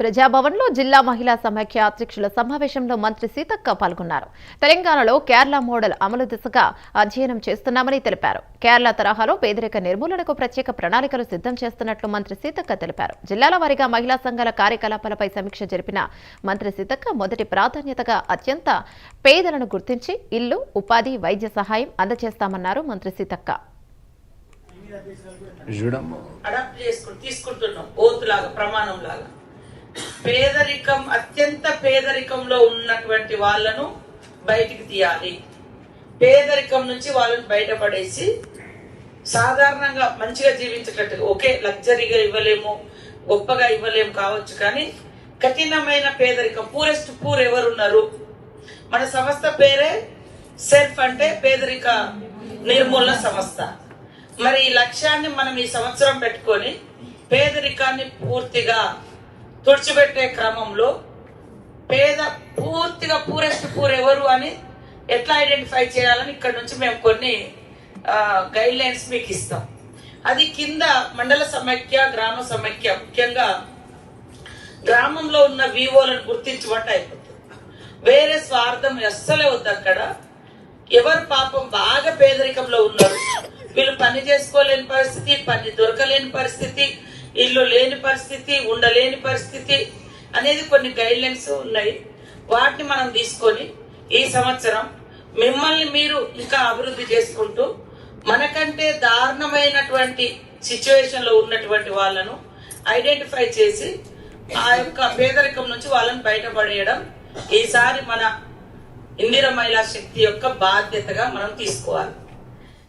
ప్రజాభవన్లో జిల్లా మహిళా సమాఖ్య అధ్యక్షుల సమావేశంలో మంత్రి సీతక్క పాల్గొన్నారు. తెలంగాణలో కేరళ మోడల్ అమలు దిశగా అధ్యయనం చేస్తున్నామని తెలిపారు. కేరళ తరహాలో పేదరిక నిర్మూలనకు ప్రత్యేక ప్రణాళికలు సిద్ధం చేస్తున్నట్లు మంత్రి సీతక్క తెలిపారు. జిల్లాల వారీగా మహిళా సంఘాల కార్యకలాపాలపై సమీక్ష జరిపిన మంత్రి సీతక్క మొదటి ప్రాధాన్యతగా అత్యంత పేదలను గుర్తించి ఇల్లు ఉపాధి వైద్య సహాయం అందజేస్తామన్నారు మంత్రి సీతక్క. అడాప్ట్ తీసుకుంటున్నాం. లాగా ప్రమాణం లాగా పేదరికం అత్యంత పేదరికంలో ఉన్నటువంటి వాళ్ళను బయటికి తీయాలి. పేదరికం నుంచి వాళ్ళని బయటపడేసి సాధారణంగా మంచిగా జీవించేటట్టు ఒకే లగ్జరీగా ఇవ్వలేము గొప్పగా ఇవ్వలేము కావచ్చు కానీ కఠినమైన పేదరికం పూరెస్ట్ పూర్ ఎవరున్నారు? మన సంస్థ పేరే సెల్ఫ్ అంటే పేదరిక నిర్మూలన సంస్థ. మరి ఈ లక్ష్యాన్ని మనం ఈ సంవత్సరం పెట్టుకొని పేదరికాన్ని పూర్తిగా తుడిచిపెట్టే క్రమంలో పేద పూర్తిగా పూరెస్ట్ పూర్ ఎవరు అని ఎట్లా ఐడెంటిఫై చేయాలని ఇక్కడ నుంచి మేము కొన్ని గైడ్ లైన్స్ మీకు ఇస్తాం. అది కింద మండల సమైక్య గ్రామ సమైక్య ముఖ్యంగా గ్రామంలో ఉన్న వివోలను గుర్తించమంటే అయిపోతుంది. వేరే స్వార్థం అస్సలే వద్దు అక్కడ. ఎవరు పాపం బాగా పేదరికంలో ఉన్నారు. వీళ్ళు పని చేసుకోలేని పరిస్థితి పని దొరకలేని పరిస్థితి ఇల్లు లేని పరిస్థితి ఉండలేని పరిస్థితి అనేది కొన్ని గైడ్ లైన్స్ ఉన్నాయి. వాటిని మనం తీసుకొని ఈ సంవత్సరం మిమ్మల్ని మీరు ఇంకా అభివృద్ధి చేసుకుంటూ మనకంటే దారుణమైనటువంటి సిచ్యువేషన్లో ఉన్నటువంటి వాళ్ళను ఐడెంటిఫై చేసి ఆ యొక్క పేదరికం నుంచి వాళ్ళని బయటపడేయడం ఈసారి మన ఇందిర మహిళా శక్తి యొక్క బాధ్యతగా మనం తీసుకోవాలి.